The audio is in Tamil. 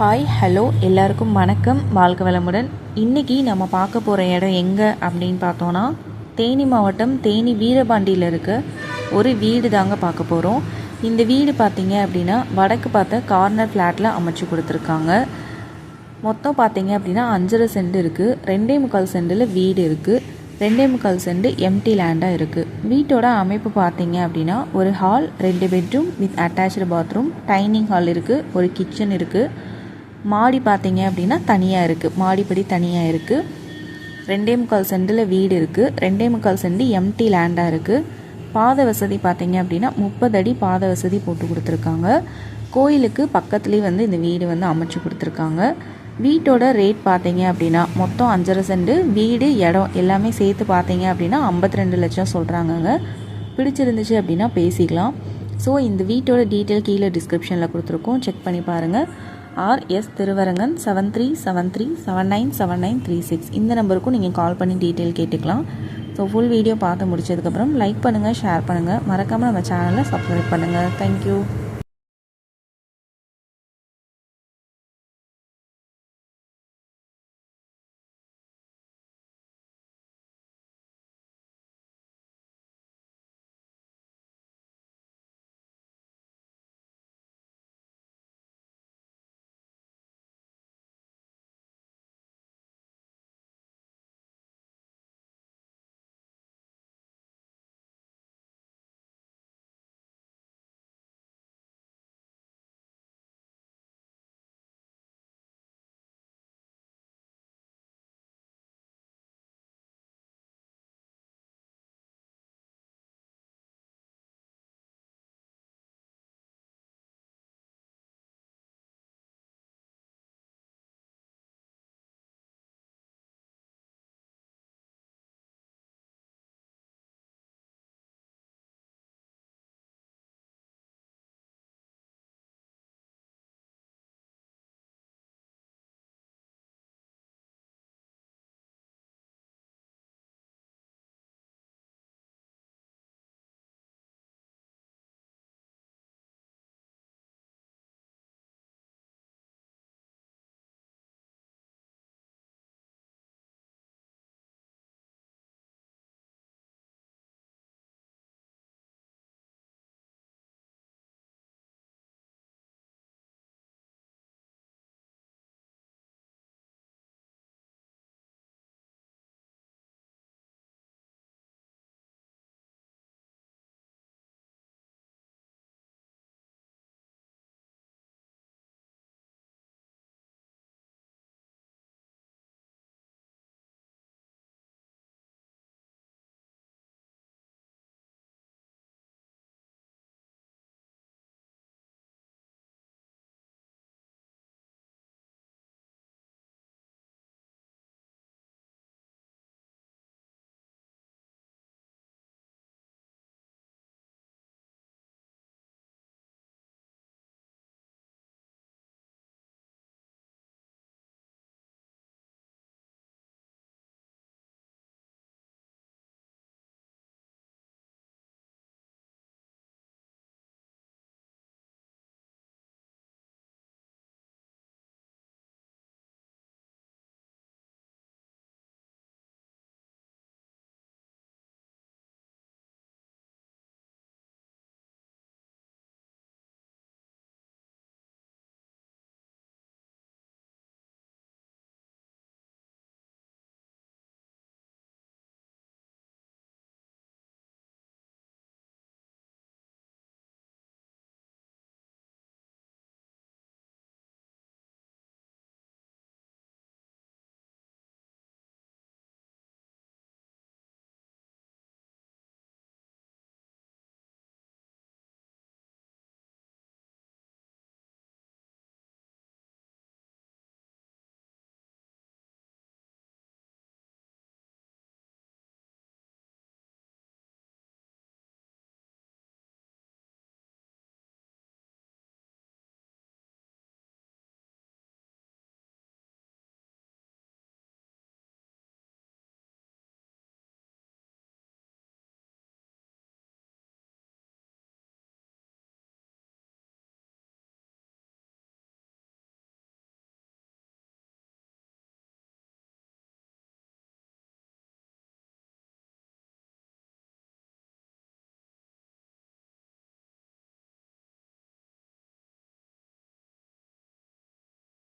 ஹாய் ஹலோ எல்லாருக்கும் வணக்கம். வாழ்க வளமுடன். இன்றைக்கி நம்ம பார்க்க போகிற இடம் எங்கே அப்படின்னு பார்த்தோன்னா தேனி மாவட்டம் தேனி வீரபாண்டியில் இருக்க ஒரு வீடு தாங்க பார்க்க போகிறோம் இந்த வீடு பார்த்தீங்க அப்படின்னா வடக்கு பார்த்த கார்னர் ஃப்ளாட்டில் அமைச்சு கொடுத்துருக்காங்க. மொத்தம் பார்த்தீங்க அப்படின்னா அஞ்சரை சென்ட் இருக்குது ரெண்டே முக்கால் சென்டில் வீடு இருக்குது ரெண்டே முக்கால் சென்ட் எம்டி லேண்டாக இருக்குது வீட்டோட அமைப்பு பார்த்தீங்க அப்படின்னா ஒரு ஹால் ரெண்டு bedroom with attach bathroom dining hall இருக்குது ஒரு கிச்சன் இருக்குது மாடி பார்த்தீங்க அப்படின்னா தனியாக இருக்குது மாடிப்படி தனியாக இருக்குது ரெண்டே முக்கால் சென்டில் வீடு இருக்குது ரெண்டே முக்கால் சென்ட் எம்டி லேண்டாக இருக்குது பாத வசதி பார்த்தீங்க அப்படின்னா முப்பது அடி பாத வசதி போட்டு கொடுத்துருக்காங்க. கோயிலுக்கு பக்கத்துலேயே வந்து இந்த வீடு வந்து அமைச்சு கொடுத்துருக்காங்க. வீட்டோட ரேட் பார்த்தீங்க அப்படின்னா மொத்தம் அஞ்சரை சென்ட் வீடு இடம் எல்லாமே சேர்த்து பார்த்தீங்க அப்படின்னா ஐம்பத்தி ரெண்டு லட்சம் சொல்கிறாங்கங்க பிடிச்சிருந்துச்சு அப்படின்னா பேசிக்கலாம். ஸோ இந்த வீட்டோட டீட்டெயில் கீழே டிஸ்கிரிப்ஷனில் கொடுத்துருக்கோம். செக் பண்ணி பாருங்கள் R S Thiruvarangan seven three seven three seven nine seven nine three six இந்த நம்பருக்கும் நீங்கள் கால் பண்ணி டீட்டெயில் கேட்டுக்கலாம். ஸோ ஃபுல் வீடியோ பார்த்து முடிச்சதுக்கப்புறம் லைக் பண்ணுங்கள் ஷேர் பண்ணுங்கள் மறக்காமல் நம்ம சேனலை சப்ஸ்கிரைப் பண்ணுங்கள் தேங்க்யூ